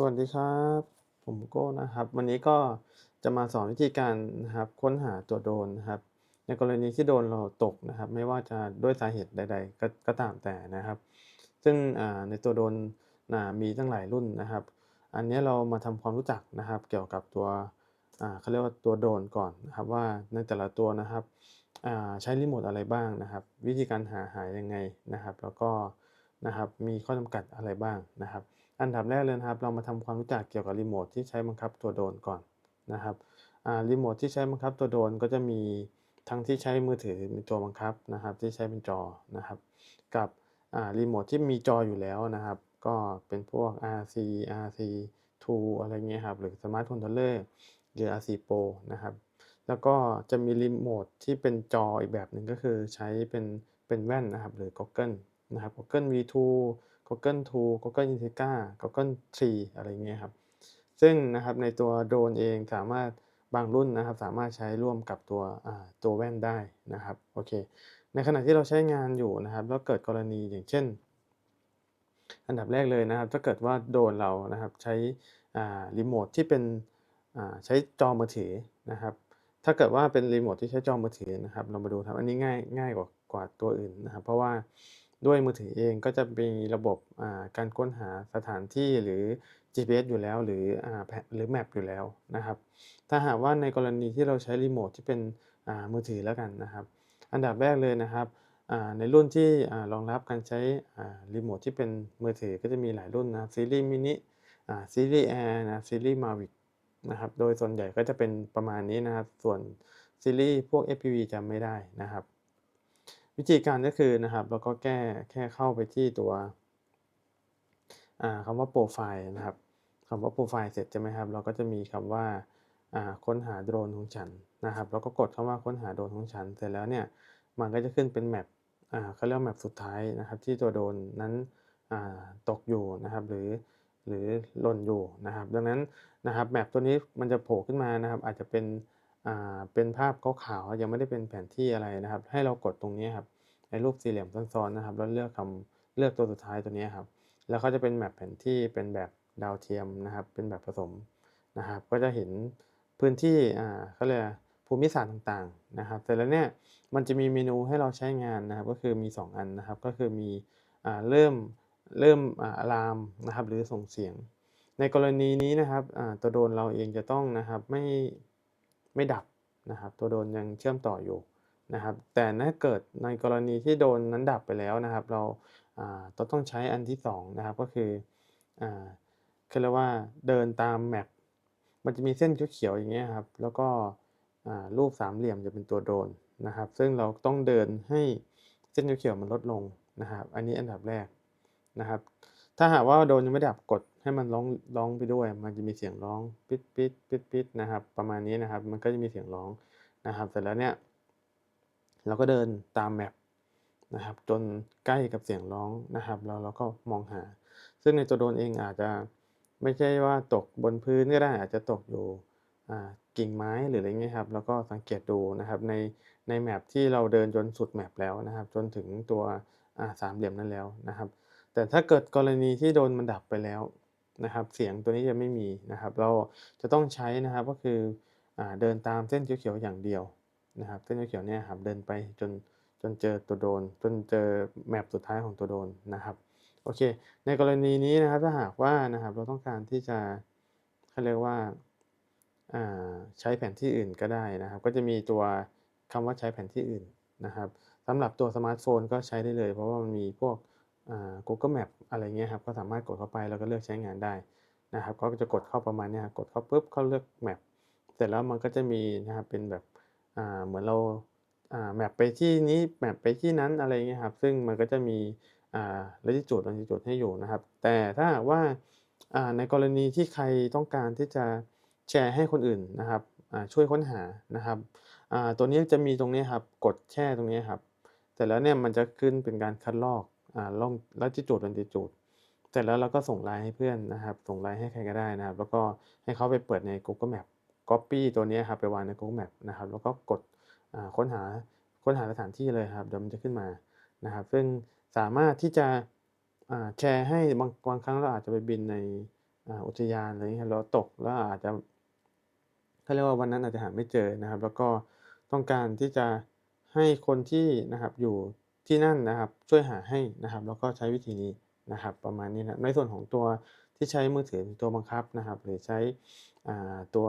สวัสดีครับ ผมโก้นะครับ วันนี้ก็จะมาสอนวิธีการนะครับค้นหาตัวโดนนะครับ ในกรณีที่โดนเราตกนะครับ ไม่ว่าจะด้วยสาเหตุใดๆก็ก็ตามแต่นะครับ ซึ่งในตัวโดนมีตั้งหลายรุ่นนะครับ อันนี้เรามาทำความรู้จักนะครับ เกี่ยวกับตัวเขาเรียกว่าตัวโดนก่อนนะครับ ว่าในแต่ละตัวนะครับใช้รีโมทอะไรบ้างนะครับ วิธีการหาหายังไงนะครับ แล้วก็นะครับมีข้อจำกัดอะไรบ้างนะครับ อันดับแรกเลยนะครับ เรามาทำความรู้จักเกี่ยวกับรีโมทที่ใช้บังคับตัวโดรนก่อนนะครับรีโมทที่ใช้บังคับตัวโดรนก็จะมีทั้งที่ใช้มือถือมีตัวบังคับนะครับ ที่ใช้เป็นจอนะครับ กับรีโมทที่มีจออยู่แล้วนะครับ ก็เป็นพวก RC RC2 อะไรเงี้ยครับหรือ Smart Controller หรือ RC Pro นะครับ แล้วก็จะมีรีโมทที่เป็นจออีกแบบหนึ่งก็คือใช้เป็นเป็นแว่นนะครับ หรือ Goggle นะครับ Goggle V2 Goggle 2 Goggle Integra Goggle 3 อะไรเงี้ยครับ ซึ่งนะครับในตัวโดรนเองสามารถบางรุ่นนะครับ สามารถใช้ร่วมกับตัวตัวแว่นได้นะครับโอเค ในขณะที่เราใช้งานอยู่นะครับ แล้วเกิดกรณีอย่างเช่น อันดับแรกเลยนะครับ ถ้าเกิดว่าโดนเรานะครับใช้รีโมทที่เป็นใช้จอมือถือนะครับ ถ้าเกิดว่าเป็นรีโมทที่ใช้จอมือถือนะครับ เรามาดูครับ อันนี้ง่ายง่ายกว่ากว่าตัวอื่นนะครับ เพราะว่า ด้วยมือถือเองก็จะมีระบบการค้นหาสถานที่หรือ GPS อยู่แล้วหรือแผนหรือแมปอยู่แล้วนะครับ ถ้าหากว่าในกรณีที่เราใช้รีโมทที่เป็นมือถือแล้วกันนะครับ อันดับแรกเลยนะครับในรุ่นที่รองรับการใช้รีโมทที่เป็นมือถือก็จะมีหลายรุ่นนะซีรีส์มินิซีรีส์แอร์นะซีรีส์มาวิกนะครับโดยส่วนใหญ่ก็จะเป็นประมาณนี้นะครับ ส่วนซีรีส์พวก FPV จะไม่ได้นะครับ วิธีการก็คือนะครับเราก็แก้แค่เข้าไปที่ตัวอ่าคำว่าโปรไฟล์นะครับคำว่าโปรไฟล์เสร็จใช่ไหมครับ เราก็จะมีคำว่าอ่าค้นหาโดรนของฉันนะครับแล้วก็กดคำว่าค้นหาโดรนของฉัน เสร็จแล้วเนี่ยมันก็จะขึ้นเป็นแมปเขาเรียกแมปสุดท้ายนะครับที่ตัวโดรนนั้นตกอยู่นะครับหรือหรือหล่นอยู่นะครับ ดังนั้นนะครับแมปตัวนี้มันจะโผล่ขึ้นมานะครับอาจจะเป็น อ่าเป็นภาพขาวๆยังไม่ได้เป็นแผนที่อะไรนะครับ ให้เรากดตรงนี้ครับในรูปสี่เหลี่ยมซ้อนๆนะครับ แล้วเลือกคำเลือกตัวสุดท้ายตัวนี้ครับ แล้วก็จะเป็นแมปแผนที่เป็นแบบดาวเทียมนะครับ เป็นแบบผสมนะครับ ก็จะเห็นพื้นที่อ่าเขาเรียกภูมิศาสตร์ต่างๆนะครับ แต่แล้วเนี่ยมันจะมีเมนูให้เราใช้งานนะครับ ก็คือมี 2 อันนะครับ ก็คือมีอ่าเริ่มเริ่มอ่าอะลามนะครับ หรือส่งเสียง ในกรณีนี้นะครับอ่าตัวโดนเราเองจะต้องนะครับไม่ ไม่ดับนะครับ ตัวโดนยังเชื่อมต่ออยู่นะครับ แต่ถ้าเกิดในกรณีที่โดนนั้นดับไปแล้วนะครับ เราอ่าต้องใช้อันที่สองนะครับก็คืออเขาเรียกว่าเดินตามแมปมันจะมีเส้นเขียวๆอย่างเงี้ยครับ แล้วก็รูปสามเหลี่ยมจะเป็นตัวโดนนะครับ ซึ่งเราต้องเดินให้เส้นเขียวๆมันลดลงนะครับ อันนี้อันดับแรก นะครับ ถ้าหากว่าโดนยังไม่ดับกดให้มันร้องร้องไปด้วย มันจะมีเสียงร้องปิดปิดปิดปิดนะครับ ประมาณนี้นะครับ มันก็จะมีเสียงร้องนะครับ เสร็จแล้วเนี่ยเราก็เดินตามแมปนะครับ จนใกล้กับเสียงร้องนะครับ แล้วเราก็มองหา ซึ่งในตัวโดนเองอาจจะไม่ใช่ว่าตกบนพื้นก็ได้อาจจะตกอยู่กิ่งไม้หรืออะไรเงี้ยครับ แล้วก็สังเกตดูนะครับในในแมปที่เราเดินจนสุดแมปแล้วนะครับ จนถึงตัวสามเหลี่ยมนั้นแล้วนะครับ แต่ถ้าเกิดกรณีที่โดนมันดับไปแล้วนะครับ เสียงตัวนี้จะไม่มีนะครับ เราจะต้องใช้นะครับก็คืออเดินตามเส้นเขียวๆอย่างเดียวนะครับเส้นเขียวๆเนี่ยครับเดินไปจนจนเจอตัวโดน จนเจอแมปสุดท้ายของตัวโดนนะครับโอเค ในกรณีนี้นะครับถ้าหากว่านะครับเราต้องการที่จะเขาเรียกว่าาใช้แผนที่อื่นก็ได้นะครับ ก็จะมีตัวคำว่าใช้แผนที่อื่นนะครับสำหรับตัวสมาร์ทโฟนก็ใช้ได้เลย เพราะว่ามันมีพวก Google Map อะไรเงี้ยครับก็สามารถกดเข้าไปแล้วก็เลือกใช้งานได้นะครับก็จะกดเข้าประมาณนี้กดเข้าปุ๊บเข้าเลือกแมปเสร็จแล้วมันก็จะมีนะครับเป็นแบบเหมือนเราแมปไปที่นี้แมปไปที่นั้นอะไรเงี้ยครับซึ่งมันก็จะมีอ่า latitude longitude ให้อยู่นะครับ แต่ถ้าว่าในกรณีที่ใครต้องการที่จะแชร์ให้คนอื่นนะครับช่วยค้นหานะครับตัวนี้จะมีตรงนี้ครับกดแช่ตรงนี้ครับเสร็จแล้วเนี่ยมันจะขึ้นเป็นการคัดลอก อ่าล่อง latitude longitude เสร็จแล้วเราก็ส่งไลน์ให้เพื่อนนะครับ ส่งไลน์ให้ใครก็ได้นะครับ แล้วก็ให้เขาไปเปิดใน Google Map Copy ตัวนี้ครับไปวางใน Google Map นะครับ แล้วก็กดค้นหาค้นหาสถานที่เลยครับเดี๋ยวมันจะขึ้นมานะครับ ซึ่งสามารถที่จะแชร์ให้บางบางครั้งเราอาจจะไปบินในอุทยานอะไรเงี้ยแล้วตกแล้วอาจจะเขาเรียกว่าวันนั้นอาจจะหาไม่เจอนะครับ แล้วก็ต้องการที่จะให้คนที่นะครับอยู่ ที่นั่นนะครับช่วยหาให้นะครับ แล้วก็ใช้วิธีนี้นะครับ ประมาณนี้นะในส่วนของตัวที่ใช้มือถือเป็นตัวบังคับนะครับ หรือใช้ตัว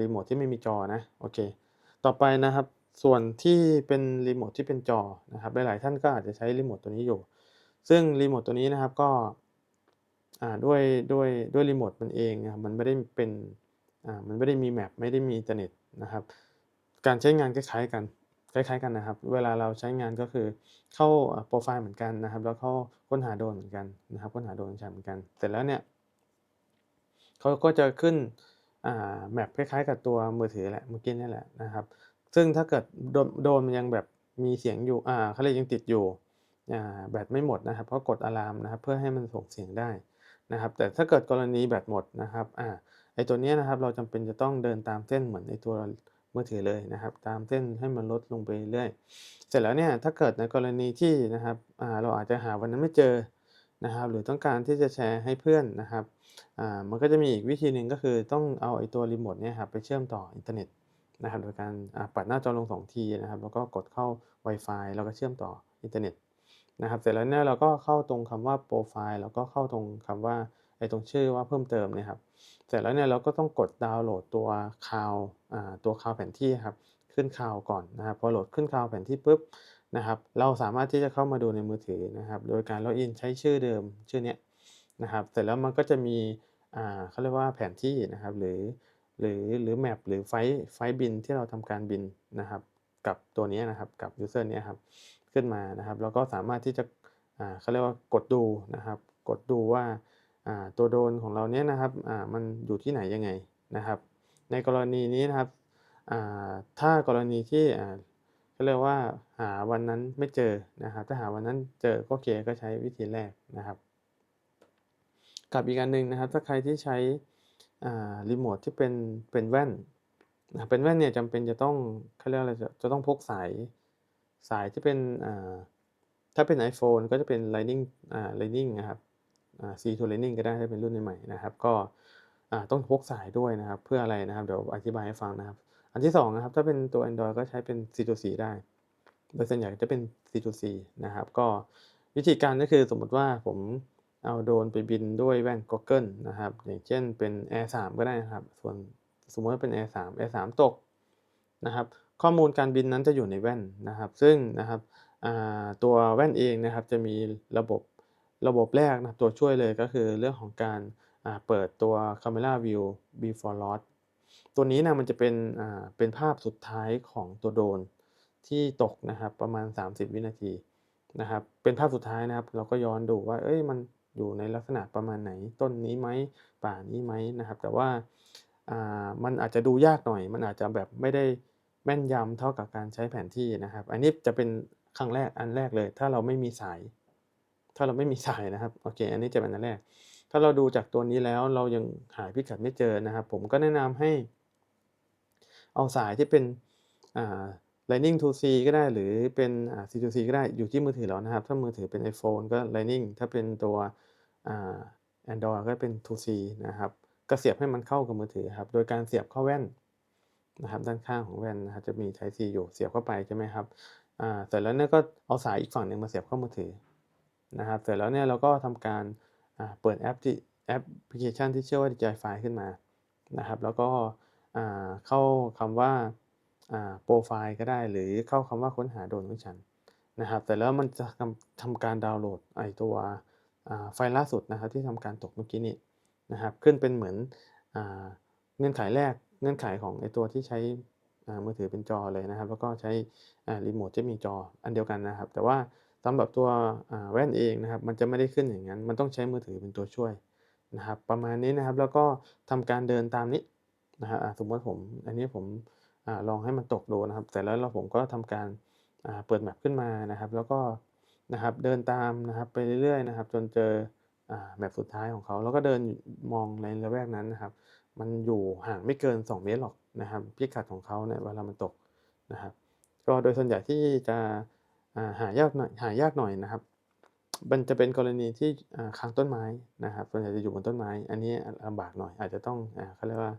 รีโมทที่ไม่มีจอนะโอเค ต่อไปนะครับ ส่วนที่เป็นรีโมทที่เป็นจอนะครับหลายๆท่านก็อาจจะใช้รีโมทตัวนี้อยู่ ซึ่งรีโมทตัวนี้นะครับก็ด้วยด้วยด้วยรีโมทมันเองนะครับมันไม่ได้เป็นมันไม่ได้มีแมปไม่ได้มีอินเทอร์เน็ตนะครับ การใช้งานคล้ายๆกัน คล้าย ๆกันนะครับ เวลาเราใช้งานก็คือเข้าโปรไฟล์เหมือนกันนะครับ แล้วเข้าค้นหาโดนเหมือนกันนะครับค้นหาโดนใช่เหมือนกัน เสร็จแล้วเนี่ยเขาก็จะขึ้นอ่าแมปคล้ายๆ กับตัวมือถือแหละเมื่อกี้นี่แหละนะครับ ซึ่งถ้าเกิดโดนโดนมันยังแบบมีเสียงอยู่อ่าเขาเรียยังติดอยู่แบตไม่หมดนะครับก็กดอะลามนะครับ เพื่อให้มันส่งเสียงได้นะครับ แต่ถ้าเกิดกรณีแบตหมดนะครับอ่าไอตัวเนี้ยนะครับเราจำเป็นจะต้องเดินตามเส้นเหมือนไอตัว มือถือเลยนะครับ ตามเส้นให้มันลดลงไปเรื่อยเสร็จแล้วเนี่ยถ้าเกิดในกรณีที่นะครับเราอาจจะหาวันนั้นไม่เจอนะครับ หรือต้องการที่จะแชร์ให้เพื่อนนะครับมันก็จะมีอีกวิธีหนึ่งก็คือต้องเอาไอตัวรีโมทเนี่ยครับไปเชื่อมต่ออินเทอร์เน็ตนะครับโดยการปัดหน้าจอลง2ทีนะครับ แล้วก็กดเข้า Wi-Fi แล้วก็เชื่อมต่ออินเทอร์เน็ตนะครับ เสร็จแล้วเนี่ยเราก็เข้าตรงคำว่าโปรไฟล์แล้วก็เข้าตรงคำว่าไอ้ตรงชื่อว่าเพิ่มเติมนี่ยครับ เสร็จแล้วเนี่ยเราก็ต้องกดดาวน์โหลดตัวคาวตัวคาวแผนที่ครับขึ้นคาวก่อนนะครับพอโหลดขึ้นคาวแผนที่ปุ๊บนะครับ เราสามารถที่จะเข้ามาดูในมือถือนะครับ โดยการล็อกอินใช้ชื่อเดิมชื่อเนี้ยนะครับ เสร็จแล้วมันก็จะมีเขาเรียกว่าแผนที่นะครับ หรือหรือหรือแมปหรือไฟล์ไฟล์บินที่เราทำการบินนะครับ กับตัวนี้นะครับกับยูเซอร์นี้ครับขึ้นมานะครับ แล้วก็สามารถที่จะเขาเรียกว่ากดดูนะครับ กดดูว่าอ่า ตัวโดนของเราเนี้ยนะครับมันอยู่ที่ไหนยังไงนะครับ ในกรณีนี้นะครับถ้ากรณีที่อ่าเขาเรียกว่าหาวันนั้นไม่เจอนะครับ ถ้าหาวันนั้นเจอก็โอเคก็ใช้วิธีแรกนะครับ กับอีกอันหนึ่งนะครับ ถ้าใครที่ใช้รีโมทที่เป็นเป็นแว่นนะเป็นแว่นเนี่ยจำเป็นจะต้องเขาเรียกอะไรจะจะต้องพกสายสายที่เป็นถ้าเป็น iPhone ก็จะเป็น Lightning อ่า Lightning นะครับ อ่า C to Lightning ก็ได้ถ้าเป็นรุ่นใหม่นะครับ ก็อ่าต้องพกสายด้วยนะครับ เพื่ออะไรนะครับ เดี๋ยวอธิบายให้ฟังนะครับ อันที่สองนะครับ ถ้าเป็นตัว Android ก็ใช้เป็น C to C ได้ โดยส่วนใหญ่จะเป็น C to C นะครับ ก็วิธีการก็คือสมมติว่าผมเอาโดนไปบินด้วยแว่น Goggle นะครับ อย่างเช่นเป็น Air 3 ก็ได้นะครับ ส่วนสมมติว่าเป็น Air 3 Air 3ตกนะครับ ข้อมูลการบินนั้นจะอยู่ในแว่นนะครับ ซึ่งนะครับอ่าตัวแว่นเองนะครับจะมีระบบ ระบบแรกนะตัวช่วยเลยก็คือเรื่องของการเปิดตัว Camera View Before Loss ตัวนี้นะมันจะเป็นเป็นภาพสุดท้ายของตัวโดนที่ตกนะครับประมาณ 30 วินาทีนะครับเป็นภาพสุดท้ายนะครับ เราก็ย้อนดูว่า เอ้ยมันอยู่ในลักษณะประมาณไหนต้นนี้ไหมป่านี้ไหมนะครับ แต่ว่าอ่ามันอาจจะดูยากหน่อย มันอาจจะแบบไม่ได้แม่นยำเท่ากับการใช้แผนที่นะครับ อันนี้จะเป็นครั้งแรกอันแรกเลย ถ้าเราไม่มีสาย ถ้าเราไม่มีสายนะครับโอเคอันนี้จะเป็นอันแรก ถ้าเราดูจากตัวนี้แล้วเรายังหาพิกัดไม่เจอนะครับ ผมก็แนะนำให้ เอาสายที่เป็นอ่า Lightning to C ก็ได้หรือเป็น C to C ก็ได้อยู่ที่มือถือเรานะครับ ถ้ามือถือเป็น iPhone ก็ Lightning ถ้าเป็นตัว Android ก็เป็น to C นะครับก็เสียบให้มันเข้ากับมือถือครับ โดยการเสียบเข้าแว่นนะครับด้านข้างของแว่นนะครับจะมี Type C อยู่เสียบเข้าไปใช่ไหมครับอ่าเสร็จแล้วเนี่ยก็เอาสายอีกฝั่งหนึ่งมาเสียบเข้ามือถือ นะครับเสร็จแล้วเนี่ยเราก็ทำการเปิดแอปที่แอปพลิเคชันที่เชื่อว่า DJI File ขึ้นมานะครับ แล้วก็เข้าคำว่าอ่าโปรไฟล์ก็ได้ หรือเข้าคำว่าค้นหาโดรนของฉันนะครับแต่แล้วมันจะทำทำการดาวน์โหลดไอตัวไฟล์ล่าสุดนะครับที่ทำการตกเมื่อกี้นี้นะครับ ขึ้นเป็นเหมือนเงื่อนไขแรกเงื่อนไขของไอตัวที่ใช้มือถือเป็นจอเลยนะครับ แล้วก็ใช้รีโมทที่มีจออันเดียวกันนะครับ แต่ว่า สำหรับตัวแว่นเองนะครับมันจะไม่ได้ขึ้นอย่างนั้น มันต้องใช้มือถือเป็นตัวช่วยนะครับ ประมาณนี้นะครับแล้วก็ทำการเดินตามนี้นะครับสมมติผมอันนี้ผมอลองให้มันตกดูนะครับ เสร็จแล้วเราผมก็ทำการเปิดแมปขึ้นมานะครับ แล้วก็นะครับเดินตามนะครับไปเรื่อยๆนะครับ จนเจอแมปสุดท้ายของเขา แล้วก็เดินมองในละแวกนั้นนะครับ มันอยู่ห่างไม่เกิน 2 เมตรหรอกนะครับพิกัดของเขาเนี่ยเวลามันตกนะครับ ก็โดยส่วนใหญ่ที่จะ หายากหน่อยหายากหน่อยนะครับ มันจะเป็นกรณีที่ค้างต้นไม้นะครับส่วนใหญ่จะอยู่บนต้นไม้ อันนี้ลำบากหน่อย อาจจะต้องอเขาเรียกว่า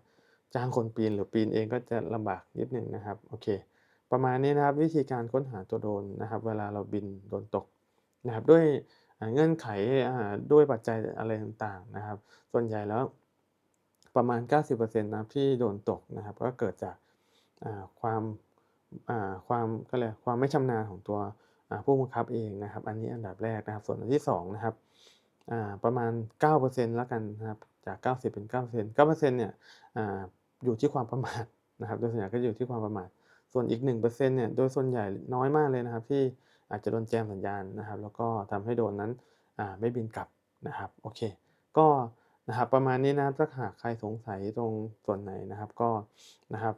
จ้างคนปีนหรือปีนเองก็จะลำบากนิดหนึ่งนะครับโอเค ประมาณนี้นะครับวิธีการค้นหาตัวโดนนะครับ เวลาเราบินโดนตกนะครับ ด้วยเงื่อนไขด้วยปัจจัยอะไรต่างๆนะครับ ส่วนใหญ่แล้วประมาณ 90%นะครับที่โดนตกนะครับ ก็เกิดจากความ ความเขาเรียความไม่ชำนาญของตัวผู้บังคับเองนะครับ อันนี้อันดับแรกนะครับ ส่วนอันที่2นะครับอ่าประมาณ 9%แล้วกันนะครับจาก 90 เป็น 9% 9%เนี่ยอ่าอยู่ที่ความประมาทนะครับ โดยส่วนใหญ่ก็อยู่ที่ความประมาท ส่วนอีก 1%เนี่ยโดยส่วนใหญ่น้อยมากเลยนะครับ ที่อาจจะโดนแจมสัญญาณนะครับ แล้วก็ทำให้โดนนั้นไม่บินกลับนะครับโอเค ก็นะครับประมาณนี้นะครับถ้าหากใครสงสัยตรงส่วนไหนนะครับก็นะครับ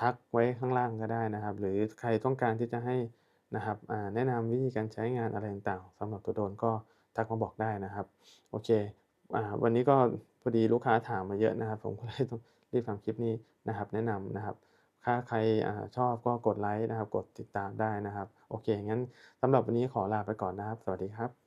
ทักไว้ข้างล่างก็ได้นะครับ หรือใครต้องการที่จะให้นะครับแนะนำวิธีการใช้งานอะไรต่างๆสำหรับตัวโดนก็ทักมาบอกได้นะครับโอเควันนี้ก็พอดีลูกค้าถามมาเยอะนะครับ ผมก็เลยต้องรีบทำคลิปนี้นะครับ แนะนำนะครับถ้าใครอชอบก็กดไลก์นะครับ กดติดตามได้นะครับ โอเคงั้นสำหรับวันนี้ขอลาไปก่อนนะครับ สวัสดีครับ